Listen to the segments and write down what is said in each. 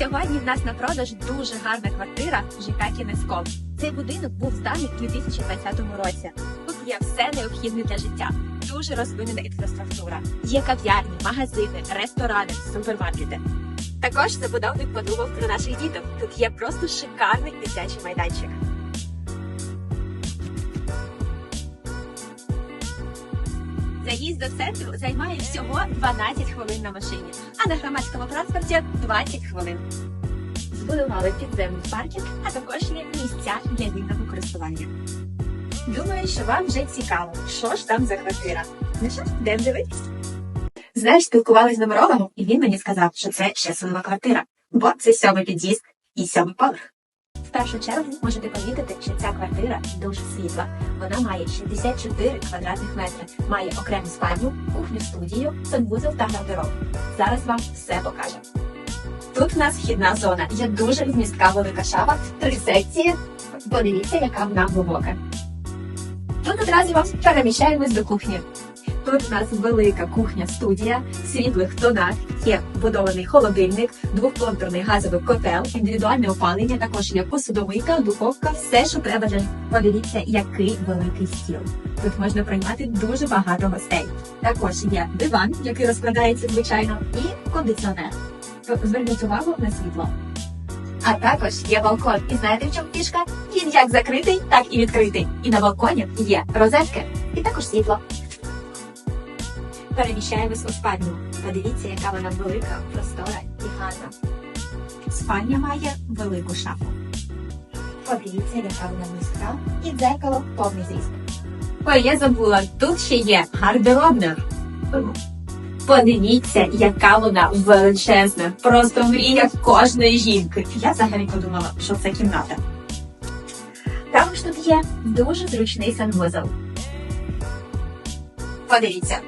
Сьогодні в нас на продаж дуже гарна квартира ЖК Кінеском. Цей будинок був зданий у 2020 році. Тут є все необхідне для життя. Дуже розвинена інфраструктура. Є кав'ярні, магазини, ресторани, супермаркети. Також забудовник подумав про наших діток. Тут є просто шикарний дитячий майданчик. Заїзд до центру займає всього 12 хвилин на машині, а на громадському транспорті 20 хвилин. Збудували підземний паркінг, а також є місця для вільного користування. Думаю, що вам вже цікаво, що ж там за квартира. Ну що, йдемо дивитись. Знаєш, спілкувалися з номерологом, і він мені сказав, що це щаслива квартира, бо це сьомий під'їзд і сьомий поверх. В першу чергу можете помітити, що ця квартира дуже світла. Вона має 64 квадратних метри, має окрему спальню, кухню, студію, санвузол та гардероб. Зараз вам все покажу. Тут в нас вхідна зона. Є дуже вмістка велика шафа, три секції. Подивіться, яка вона глибока. Тут одразу вам переміщаємось до кухні. Тут у нас велика кухня-студія, світлих тонах, є вбудований холодильник, двохконтурний газовий котел, індивідуальне опалення, також є посудомийка, духовка, все, що треба для подивіться, який великий стіл. Тут можна приймати дуже багато гостей. Також є диван, який розкладається звичайно, і кондиціонер. Зверніть увагу на світло. А також є балкон. І знаєте, в чому фішка? Він як закритий, так і відкритий. І на балконі є розетки, і також світло. Переміщаємось у спальню. Подивіться, яка вона велика, простора і гарна. Спальня має велику шафу. Подивіться, яка вона близька, і дзеркало повний зріст. Ой, я забула, тут ще є гардеробна. Подивіться, яка вона величезна. Просто мрія кожної жінки. Я взагалі подумала, що це кімната. Також тут є дуже зручний санвузол. Подивіться,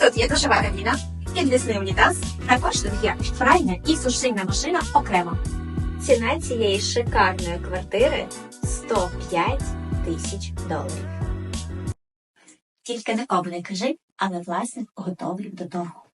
тут є душова кабіна, підвісний унітаз, також тут є пральня і сушильна машина окремо. Ціна цієї шикарної квартири 105 тисяч доларів. Тільки нікому не кажи, але власник готовий до торгу.